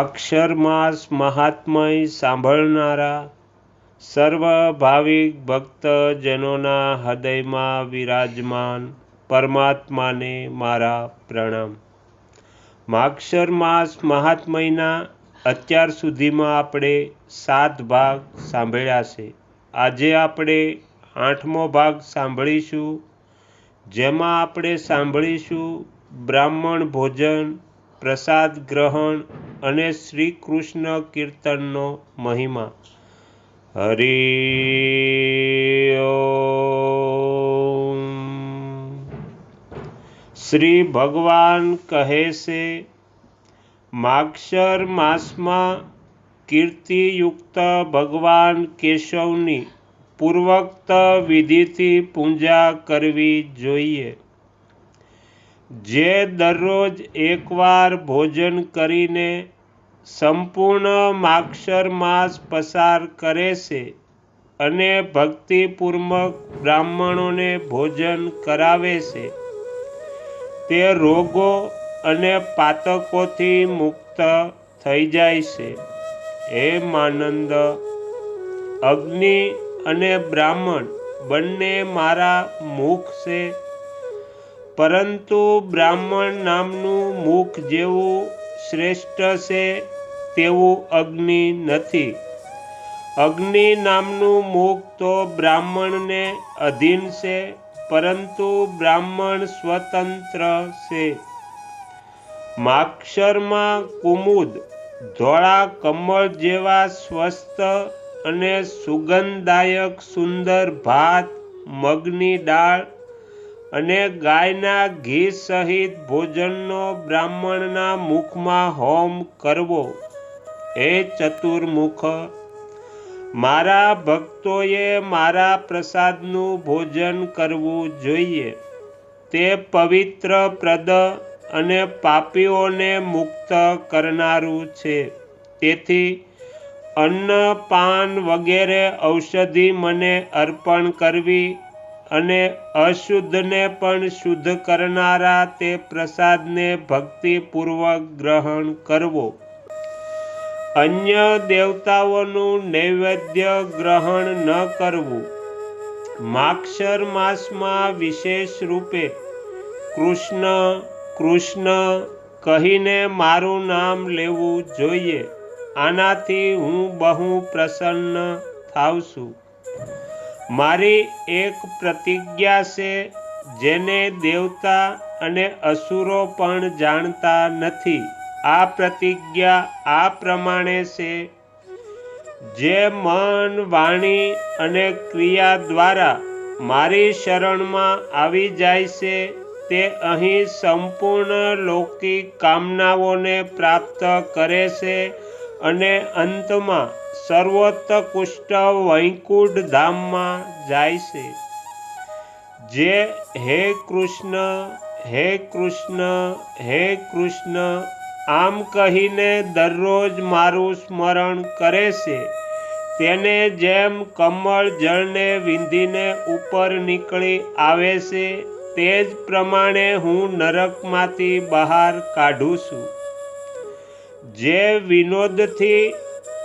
માક્ષર માસ મહાત્મય સાંભળનારા સર્વ ભાવિક ભક્તજનોના હૃદયમાં વિરાજમાન પરમાત્માને મારા પ્રણામ. માક્ષરમાસ મહાત્મયના અત્યાર સુધીમાં આપણે સાત ભાગ સાંભળ્યા છે. આજે આપણે આઠમો ભાગ સાંભળીશું, જેમાં આપણે સાંભળીશું બ્રાહ્મણ ભોજન, પ્રસાદ ગ્રહણ અને શ્રી કૃષ્ણ કીર્તનનો મહિમા. હરિ શ્રી ભગવાન કહે છે માક્ષર માસમાં કીર્તિયુક્ત ભગવાન કેશવની પૂર્વક્ત વિધિથી પૂજા કરવી જોઈએ. જે દરરોજ એકવાર ભોજન કરીને સંપૂર્ણ માક્ષર માસ પસાર કરે છે અને ભક્તિપૂર્વક બ્રાહ્મણોને ભોજન કરાવે છે, તે રોગો અને પાતકોથી મુક્ત થઈ જાય છે. હે માનંદ, અગ્નિ અને બ્રાહ્મણ બંને મારા મુખ છે. પરંતુ બ્રાહ્મણ નામનું મુખ જેવું શ્રેષ્ઠ છે તેવું અગ્નિ નથી. અગ્નિ નામનું મુખ તો બ્રાહ્મણને અધીન છે, પરંતુ બ્રાહ્મણ સ્વતંત્ર છે. માક્ષરમાં કુમુદ, ધોળા કમળ જેવા સ્વસ્થ અને સુગંધદાયક સુંદર ભાત, મગની દાળ અને ગાયના ઘી સહિત ભોજનનો બ્રાહ્મણના મુખમાં હોમ કરવો. એ ચતુર્મુખ. મારા ભક્તોએ મારા પ્રસાદનું ભોજન કરવું જોઈએ. તે પવિત્ર, પ્રદ અને પાપીઓને મુક્ત કરનારું છે. તેથી અન્ન, પાન વગેરે ઔષધિ મને અર્પણ કરવી અને અશુદ્ધને પણ શુદ્ધ કરનારા તે પ્રસાદને ભક્તિપૂર્વક ગ્રહણ કરવો. અન્ય દેવતાઓનું નૈવેદ્ય ગ્રહણ ન કરવું. માક્ષર માસમાં વિશેષ રૂપે કૃષ્ણ કૃષ્ણ કહીને મારું નામ લેવું જોઈએ. આનાથી હું બહુ પ્રસન્ન થાવ છું. મારી એક પ્રતિજ્ઞા છે, જેને દેવતા અને અસુરો પણ જાણતા નથી. આ પ્રતિજ્ઞા આ પ્રમાણે છે, જે મન, વાણી અને ક્રિયા દ્વારા મારી શરણમાં આવી જાય છે, તે અહીં સંપૂર્ણ લૌકિક કામનાઓને પ્રાપ્ત કરે છે અને અંતમાં સર્વોત્કૃષ્ટ વૈકુંઠ ધામમાં જાય છે. જે હે કૃષ્ણ હે કૃષ્ણ હે કૃષ્ણ, આમ કહીને દરરોજ મારું સ્મરણ કરે છે. તેને જેમ કમળ જળને વિંધીને ઉપર નીકળી આવે છે, તે જ પ્રમાણે હું નરકમાંથી બહાર કાઢું છું. જે વિનોદથી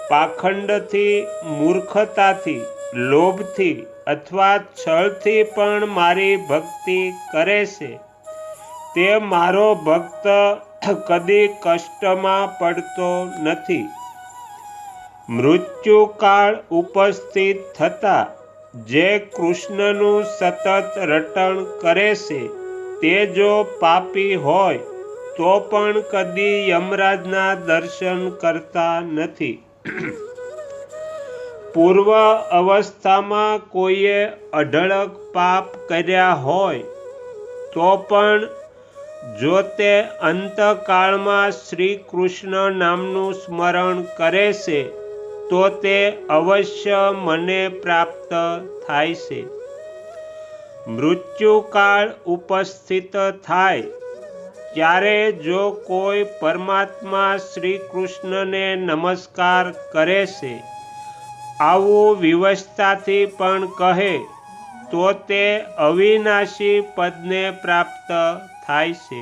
પાખંડથી, મૂર્ખતાથી, લોભથી અથવા છળથી પણ મારી ભક્તિ કરે છે. તે મારો ભક્ત કદી કષ્ટમાં પડતો નથી. મૃત્યુકાળ ઉપસ્થિત થતા જે કૃષ્ણનું સતત રટણ કરે છે, તે જો પાપી હોય, તો પણ કદી યમરાજના દર્શન કરતા નથી. પૂર્વ અવસ્થામાં કોઈએ અઢળક પાપ કર્યા હોય, તો પણ જો તે અંતકાળમાં શ્રી કૃષ્ણ નામનું સ્મરણ કરે છે, તો તે અવશ્ય મને પ્રાપ્ત થાય છે. મૃત્યુકાળ ઉપસ્થિત થાય ત્યારે જો કોઈ પરમાત્મા શ્રી કૃષ્ણને નમસ્કાર કરે છે, આવું વિવશતાથી પણ કહે, તો તે અવિનાશી પદને પ્રાપ્ત થાય છે.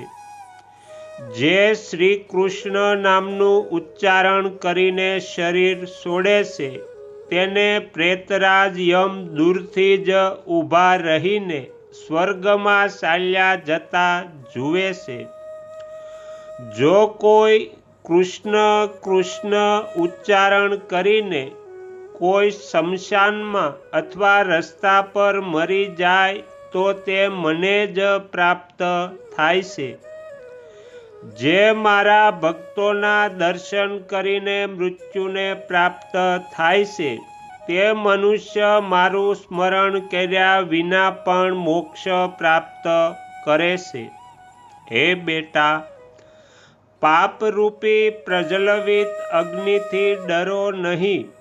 જે શ્રી કૃષ્ણ નામનું ઉચ્ચારણ કરીને શરીર છોડે છે, તેને પ્રેતરાજ યમ દૂરથી જ ઊભા રહીને સ્વર્ગમાં ચાલ્યા જતા જુએ છે. જો કોઈ કૃષ્ણ કૃષ્ણ ઉચ્ચારણ કરીને કોઈ શમશાનમાં અથવા રસ્તા પર મરી જાય તો તે મને જ પ્રાપ્ત થાય છે. જે મારા ભક્તોના દર્શન કરીને મૃત્યુને પ્રાપ્ત થાય છે, તે મનુષ્ય મારું સ્મરણ કર્યા વિના પણ મોક્ષ પ્રાપ્ત કરે છે. હે બેટા પાપરૂપી પ્રજ્વલિત અગ્નિથી ડરો નહીં.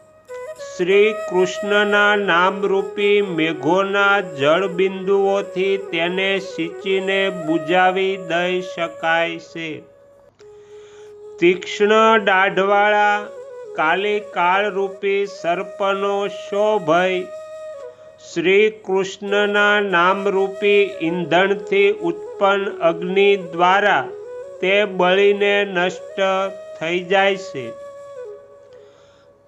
શ્રી કૃષ્ણના નામરૂપી મેઘોના જળબિંદુઓથી તેને સિંચીને બુજાવી દઈ શકાય છે. તીક્ષ્ણ દાઢવાળા કાલી કાળરૂપી સર્પનો શો ભય. શ્રી કૃષ્ણના નામરૂપી ઈંધણથી ઉત્પન્ન અગ્નિ દ્વારા તે બળીને નષ્ટ થઈ જાય છે.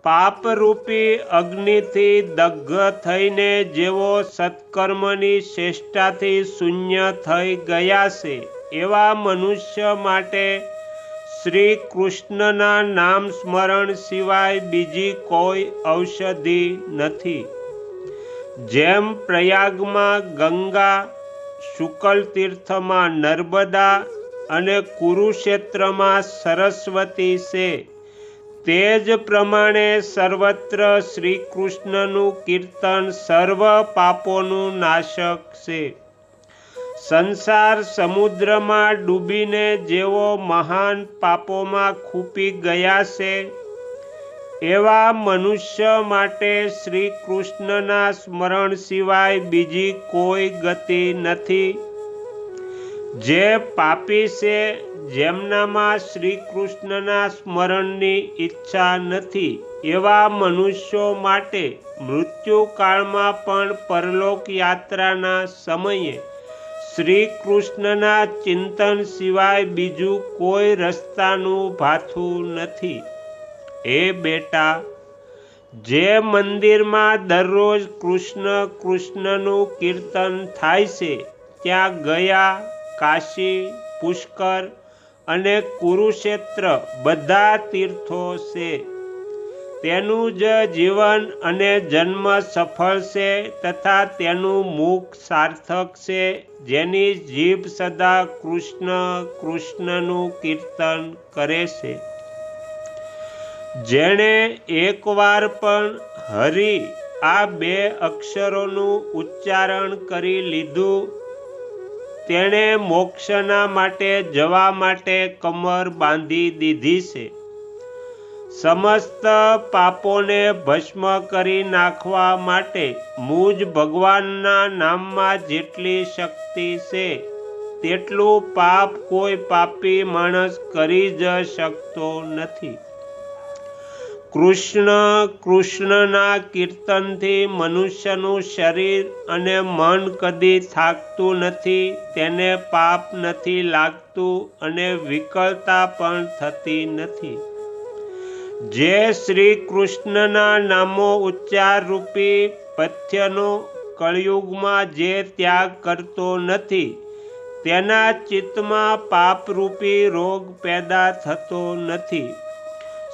પાપરૂપી અગ્નિથી દગ્ધ થઈને જેવો સત્કર્મની શ્રેષ્ઠાથી શૂન્ય થઈ ગયા છે, એવા મનુષ્ય માટે શ્રી કૃષ્ણના નામ સ્મરણ સિવાય બીજી કોઈ ઔષધિ નથી. જેમ પ્રયાગમાં ગંગા શુકલ તીર્થમાં નર્મદા અને કુરુક્ષેત્રમાં સરસ્વતી છે. તે જ પ્રમાણે સર્વત્ર શ્રી કૃષ્ણનું કીર્તન સર્વ પાપોનું નાશક છે. સંસાર સમુદ્રમાં ડૂબીને જેઓ મહાન પાપોમાં ખૂપી ગયા છે, એવા મનુષ્ય માટે શ્રી કૃષ્ણના સ્મરણ સિવાય બીજી કોઈ ગતિ નથી. જે પાપી છે, જેમનામાં શ્રી કૃષ્ણના સ્મરણની ઈચ્છા નથી, એવા મનુષ્યો માટે મૃત્યુકાળમાં પણ પરલોક યાત્રાના સમયે શ્રી કૃષ્ણના ચિંતન સિવાય બીજું કોઈ રસ્તાનું ભાથું નથી. એ બેટા, જે મંદિરમાં દરરોજ કૃષ્ણ કૃષ્ણનું કીર્તન થાય છે, ત્યાં ગયા કાશી, પુષ્કર અને કુરુક્ષેત્ર બધા તીર્થો છે. તેનું જ જીવન અને જન્મ સફળ છે તથા તેનું મુખ સાર્થક છે. જેની જીભ સદા કૃષ્ણ કૃષ્ણનું કીર્તન કરે છે. જેણે એકવાર પણ હરિ આ બે અક્ષરોનું ઉચ્ચારણ કરી લીધું તેણે મોક્ષના માટે જવા માટે કમર બાંધી દીધી છે. સમસ્ત પાપોને ભસ્મ કરી નાખવા માટે મૂજ ભગવાનના નામમાં જેટલી શક્તિ છે, તેટલું પાપ કોઈ પાપી માણસ કરી જ શકતો નથી. કૃષ્ણ કૃષ્ણના કીર્તનથી મનુષ્યનું શરીર અને મન કદી થાકતું નથી, તેને પાપ નથી લાગતું અને વિકળતા પણ થતી નથી. જે શ્રી કૃષ્ણના નામો ઉચ્ચાર રૂપી પથ્યનો કળિયુગમાં જે ત્યાગ કરતો નથી, તેના ચિત્તમાં પાપરૂપી રોગ પેદા થતો નથી.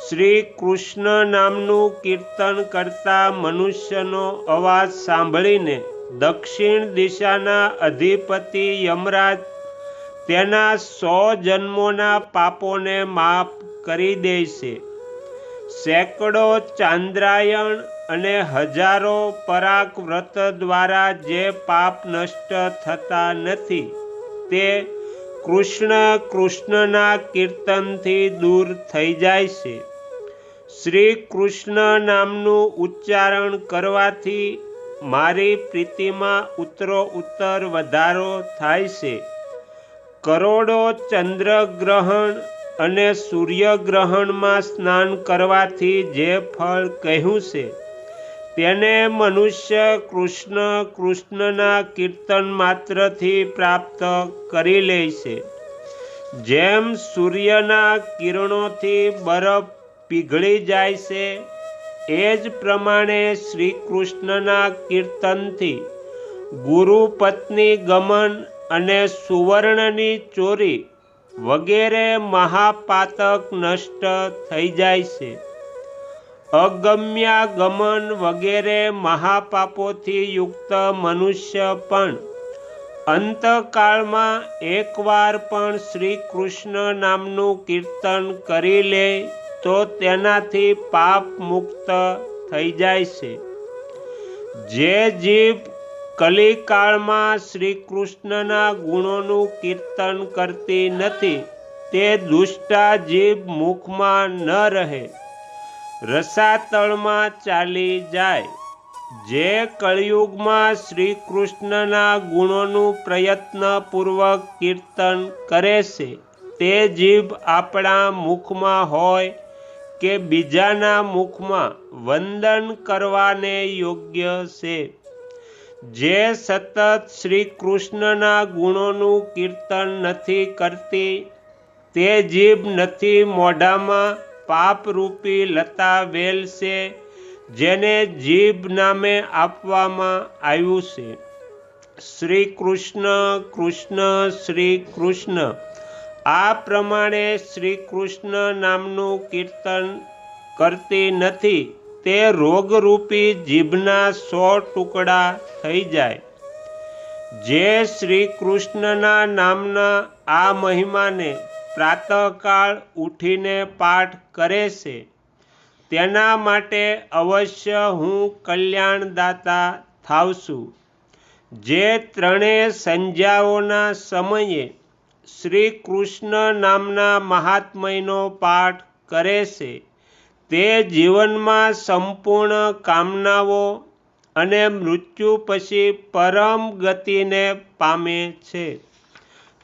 શ્રી કૃષ્ણ નામનું કીર્તન કરતા મનુષ્યનો અવાજ સાંભળીને દક્ષિણ દિશાના અધિપતિ યમરાજ તેના સો જન્મોના પાપોને માફ કરી દે છે. સેંકડો ચાંદ્રાયણ અને હજારો પરાક વ્રત દ્વારા જે પાપ નષ્ટ થતા નથી, તે કૃષ્ણ કૃષ્ણના કીર્તનથી દૂર થઈ જાય છે. શ્રી કૃષ્ણ નામનું ઉચ્ચારણ કરવાથી મારી પ્રીતિમાં ઉત્તરો ઉત્તર વધારો થાય છે. કરોડો ચંદ્રગ્રહણ અને સૂર્યગ્રહણમાં સ્નાન કરવાથી જે ફળ કહ્યું છે, તેને મનુષ્ય કૃષ્ણ કૃષ્ણના કીર્તન માત્રથી પ્રાપ્ત કરી લે છે. જેમ સૂર્યના કિરણોથી બરફ પીઘળી જાય છે. એ જ પ્રમાણે શ્રી કૃષ્ણના કીર્તનથી ગુરુ પત્ની ગમન અને સુવર્ણની ચોરી વગેરે મહાપાતક નષ્ટ થઈ જાય છે. અગમ્યા ગમન વગેરે મહાપાપોથી યુક્ત મનુષ્ય પણ અંતકાળમાં એકવાર પણ શ્રી કૃષ્ણ નામનું કીર્તન કરી લે તો તેનાથી પાપ મુક્ત થઈ જાય છે. જે જીભ કલિકાળમાં શ્રી કૃષ્ણના ગુણોનું કીર્તન કરતી નથી, તે દુષ્ટા જીભ મુખમાં ન રહે. રસાતળમાં ચાલી જાય. જે કળિયુગમાં શ્રી કૃષ્ણના ગુણોનું પ્રયત્નપૂર્વક કીર્તન કરે છે, તે જીભ આપણા મુખમાં હોય કે બીજાના મુખમાં વંદન કરવાને યોગ્ય છે. જે સતત શ્રી કૃષ્ણના ગુણોનું કીર્તન નથી કરતી, તે જીભ નથી મોઢામાં પાપરૂપી લતા વેલ છે, જેને જીભ નામે આપવામાં આવ્યું છે. શ્રી કૃષ્ણ કૃષ્ણ, શ્રી કૃષ્ણ આ પ્રમાણે શ્રી કૃષ્ણ નામનું કીર્તન કરતી નથી, તે રોગરૂપી જીભના સો ટુકડા થઈ જાય. જે શ્રી કૃષ્ણના નામના આ મહિમાને પ્રાતઃકાળ ઉઠીને પાઠ કરે છે, તેના માટે અવશ્ય હું કલ્યાણદાતા થાવશું જે ત્રણેય સંજ્ઞાઓના સમયે શ્રી કૃષ્ણ નામના મહાત્મયનો પાઠ કરે છે. તે જીવનમાં સંપૂર્ણ કામનાઓ અને મૃત્યુ પછી પરમ ગતિને પામે છે.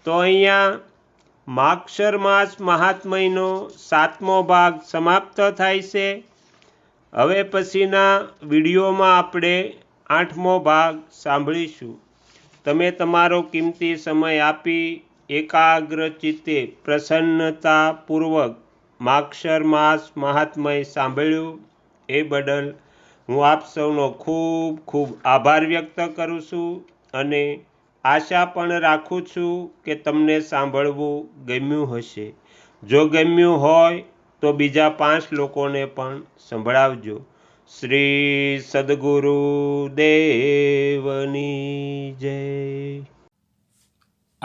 તો અહીંયા માક્ષર માસ મહાત્મયનો સાતમો ભાગ સમાપ્ત થાય છે. હવે પછીના વિડીયોમાં આપણે આઠમો ભાગ સાંભળીશું. તમે તમારો કિંમતી સમય આપી એકાગ્ર ચિત્તે પ્રસન્નતાપૂર્વક માક્ષર માસ મહાત્મય સાંભળ્યું. એ બદલ હું આપ સૌનો ખૂબ ખૂબ આભાર વ્યક્ત કરું છું અને આશા પણ રાખું છું કે તમને સાંભળવું ગમ્યું હશે. જો ગમ્યું હોય તો બીજા પાંચ લોકોને પણ સંભળાવજો. શ્રી સદગુરુ દેવની જય.